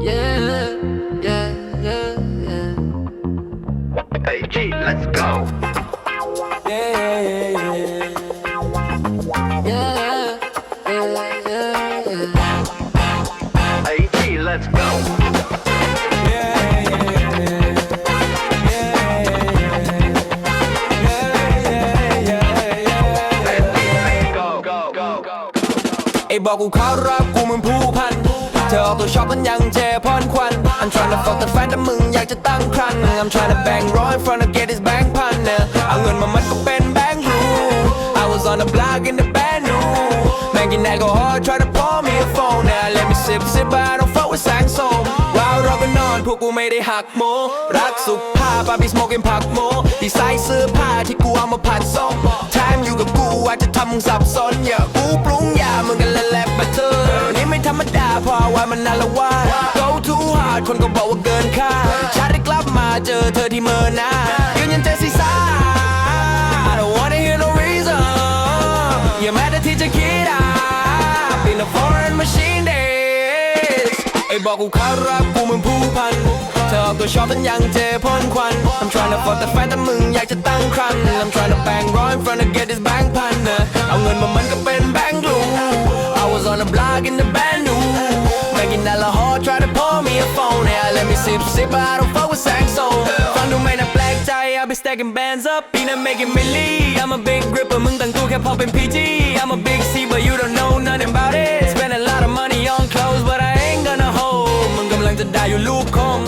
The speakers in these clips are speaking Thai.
Yeah, yeah, yeah, yeah. Let's go. Yeah, yeah, yeah, yeah. Let's go. ไอ้บอกกูเขารักกูเหมือนผู้พัน เธอออกตัวชอบมันยังเจพรควัน I'm tryna fuck แต่แฟนแต่มึงอยากจะตั้งครัน I'm tryna bang raw in front of get this bang พันเนี่ยเอาเงินมามันก็เป็นแบงค์รู I was on the block in the band new แม่งกินแอลกอฮอล์ try to pour me a phone now let me sip sip but I don't fuck with แสงโสมว้าวเราก็นอนพวกกูไม่ได้หักโมรักสุขภาพปาพี่สโมกินผักโมดีไซน์เสื้อผ้าที่กูเอามาผ ดาเพราะว่ามันนาละว่า go too hard คนก็บอกว่าเกินค่าชาติได้กลับมาเจอเธอที่เมินหน้ายืนยันใจสีสา I don't wanna hear no reason อย่าแม้แต่ที่จะคิดอะ Been a foreign machine days ไอ้บอกกูเขารักกูเหมือนผู้พัน เธอออกตัวชอบฉันยังเจพ่นควัน I'm tryna fuck แต่แฟนแต่มึงอยากจะตั้งครัน I'm tryna bang raw in front of get this bang พันเนอะเอาเงินมามันก็เป็นแบงค์รู I was on the block in the band สิบสิบบาทเราฟังฝ้าแสงโซฟังดูไม่น่าแปลกใจ I'll be stacking bands up ปีนั้น making milli I'm a big gripper มึงตั้งตัวแค่พอเป็น PG I'm a big C but you don't know nothing about it Spend a lot of money on clothes but I ain't gonna hold มึงกำลังจะได้อยู่ลูกคง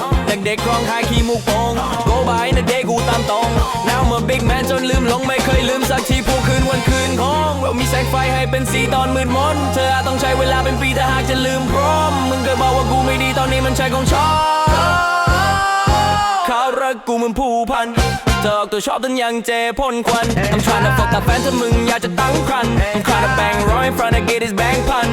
เด็กครองคายขี้มูกโป่ง Go by ในเด็กกูตามตรง Now เมื่ big man จนลืมหลงไม่เคยลืมสักทีผู้คืนวันคืนของเรามีแสงไฟให้เป็นสีตอนมืดมน เธออาจต้องใช้เวลาเป็นปีถ้าหากจะลืมโปร ว่ากูไม่ดีตอนนี้มันใช่ของชอบเขารักกูเหมือนผู้พันเธอออกตัวชอบจนยังเจพ่นควันต้องชวนนะฟอกตาแฟนถ้ามึงอยากจะตั้งครัน I'm tryna bang raw in front of get his bang พัน